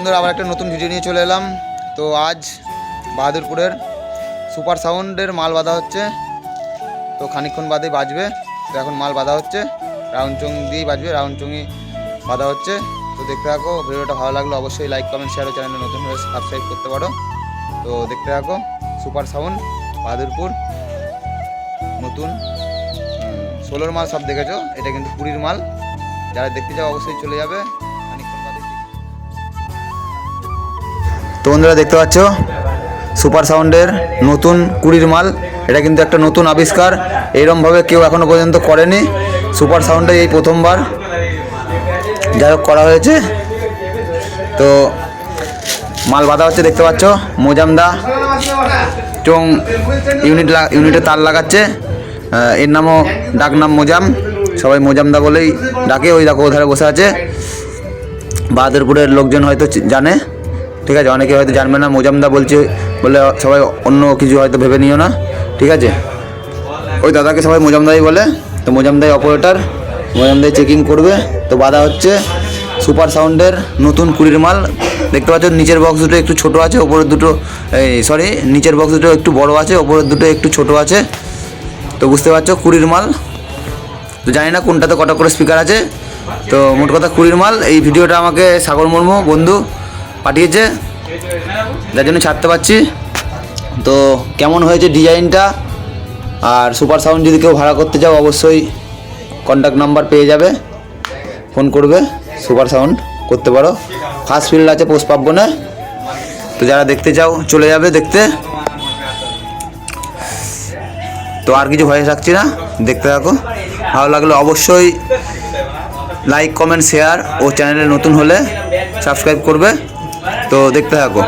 বন্ধুরা, আবার একটা নতুন ভিডিও নিয়ে চলে এলাম। তো আজ বাহাদুরপুরের সুপার সাউন্ডের মাল বাঁধা হচ্ছে। তো খানিকক্ষণ বাদে বাজবে। তো এখন মাল বাঁধা হচ্ছে। রাউন্ড চং দিয়েই বাজবে। রাউন্ড চঙই বাঁধা হচ্ছে। তো দেখতে থাকো, ভিডিওটা ভালো লাগল অবশ্যই লাইক কমেন্ট শেয়ার ও চ্যানেলে নতুন হয়ে সাবস্ক্রাইব করতে পারো। তো দেখতে থাকো, সুপার সাউন্ড, বাহাদুরপুর। নতুন ষোলোর মাল সব দেখেছ। এটা কিন্তু পুরীর মাল। যারা দেখতে চাও অবশ্যই চলে যাবে। তো বন্ধুরা দেখতে পাচ্ছ? সুপার সাউন্ডের নতুন কুড়ির মাল। এটা কিন্তু একটা নতুন আবিষ্কার। এইরমভাবে কেউ এখনও পর্যন্ত করেনি। সুপার সাউন্ডে এই প্রথমবার। যাই হোক, করা হয়েছে। তো মাল বাঁধা হচ্ছে, দেখতে পাচ্ছ? মোজামদা চং ইউনিট ইউনিটে তার লাগাচ্ছে। এর নামও ডাক নাম মোজাম। সবাই মোজামদা বলেই ডাকে। ওই দেখো, ওধারে বসে আছে। বাহাদুরপুরের লোকজন হয়তো জানে। ঠিক আছে? অনেকে হয়তো জানবে না মোজামদা বলছে, বলে সবাই অন্য কিছু হয়তো ভেবে নিও না, ঠিক আছে? ওই দাদাকে সবাই মোজামদাই বলে, তো মোজামদাই অপারেটর মোজামদাই চেকিং করবে, তো বাধা হচ্ছে সুপার সাউন্ডের নতুন কুড়ির মাল। দেখতে পাচ্ছ, নিচের বক্স দুটো একটু ছোট আছে, ওপরের দুটো, এই সরি নিচের বক্স দুটো একটু বড় আছে, ওপরের দুটো একটু ছোট আছে। তো বুঝতে পারছ, কুড়ির মাল। তো জানি না কোনটাতে কটা করে স্পিকার আছে। তো মোট কথা কুড়ির মাল, এই ভিডিওটা আমাকে সাগর মুর্মু বন্ধু পাঠিয়েছে। যার জন্য ছাড়তে পারছি। তো কেমন হয়েছে ডিজাইনটা? আর সুপার সাউন্ড যদি কেউ ভাড়া করতে চাও, অবশ্যই কন্ট্যাক্ট নাম্বার পেয়ে যাবে। ফোন করবে, সুপার সাউন্ড করতে পারো। ফার্স্ট ফিল্ড আছে পোস্ট পাবনে তো যারা দেখতে চাও, চলে যাবে দেখতে। তো আর কিছু ভয়েস রাখছি না, দেখতে থাকো। ভালো লাগলে অবশ্যই লাইক কমেন্ট শেয়ার ও চ্যানেলে নতুন হলে সাবস্ক্রাইব করবে। তো দেখতে থাকো।